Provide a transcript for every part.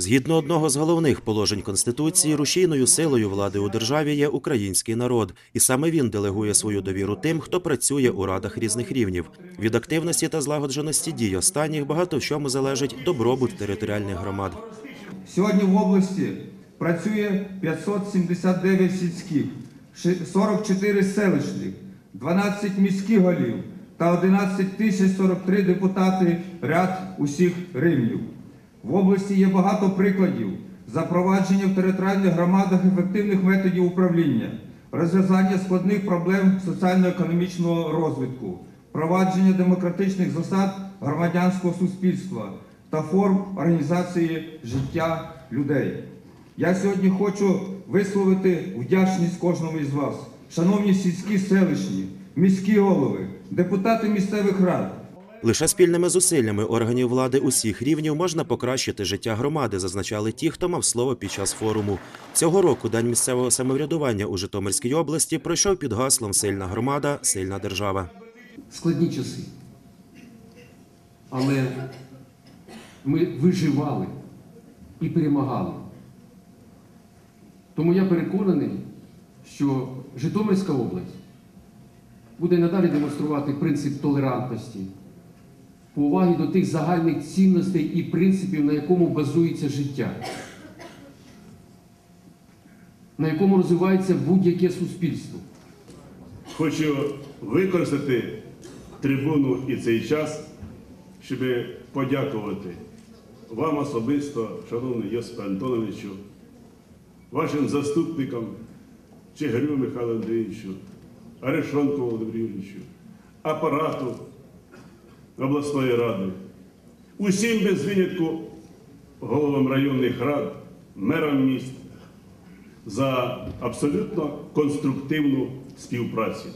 Згідно одного з головних положень конституції, рушійною силою влади у державі є український народ, і саме він делегує свою довіру тим, хто працює у радах різних рівнів. Від активності та злагодженості дій останніх багато в чому залежить добробут територіальних громад. Сьогодні в області працює 579 сільських, ши- 44 селищних, 12 міських голів та 11 тисяч 43 депутати ряд усіх рівнів. В області є багато прикладів запровадження в територіальних громадах ефективних методів управління, розв'язання складних проблем соціально-економічного розвитку, впровадження демократичних засад громадянського суспільства та форм організації життя людей. Я сьогодні хочу висловити вдячність кожному із вас, шановні сільські селищні, міські голови, депутати місцевих рад, Лише спільними зусиллями органів влади усіх рівнів можна покращити життя громади, зазначали ті, хто мав слово під час форуму. Цього року День місцевого самоврядування у Житомирській області пройшов під гаслом Сильна громада, сильна держава. складні часи. Але ми виживали і перемагали. Тому я переконаний, що Житомирська область буде надалі демонструвати принцип толерантності, поваги до тих загальних цінностей і принципів, на якому базується життя, на якому розвивається будь-яке суспільство. Хочу використати трибуну і цей час, щоб подякувати вам особисто, шановний Йосипе Антоновичу, вашим заступникам Чигирю Михайлу Андрійовичу, Арешонку Володимиру Юрійовичу, апарату обласної ради, усім без винятку головам районних рад, мерам міст за абсолютно конструктивну співпрацю.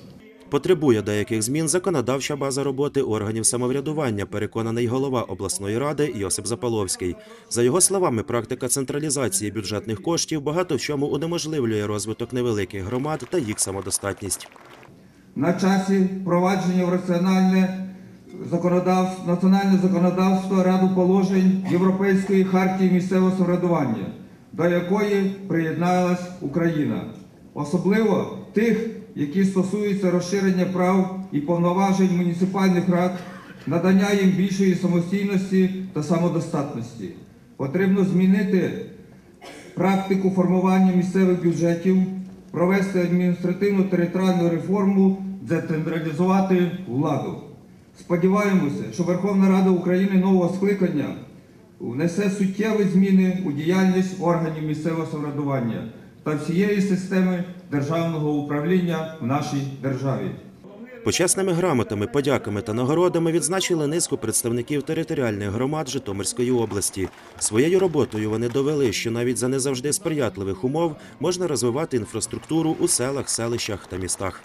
Потребує деяких змін законодавча база роботи органів самоврядування, переконаний голова обласної ради Йосип Запаловський. За його словами, практика централізації бюджетних коштів багато в чому унеможливлює розвиток невеликих громад та їх самодостатність. На часі впровадження в раціональне законодавство, національне законодавство Раду положень Європейської хартії місцевого самоврядування, до якої приєдналась Україна, особливо тих, які стосуються розширення прав і повноважень муніципальних рад, надання їм більшої самостійності та самодостатності. Потрібно змінити практику формування місцевих бюджетів, провести адміністративну територіальну реформу, децентралізувати владу. Сподіваємося, що Верховна Рада України нового скликання внесе суттєві зміни у діяльність органів місцевого самоврядування та всієї системи державного управління в нашій державі. Почесними грамотами, подяками та нагородами відзначили низку представників територіальних громад Житомирської області. Своєю роботою вони довели, що навіть за не завжди сприятливих умов можна розвивати інфраструктуру у селах, селищах та містах.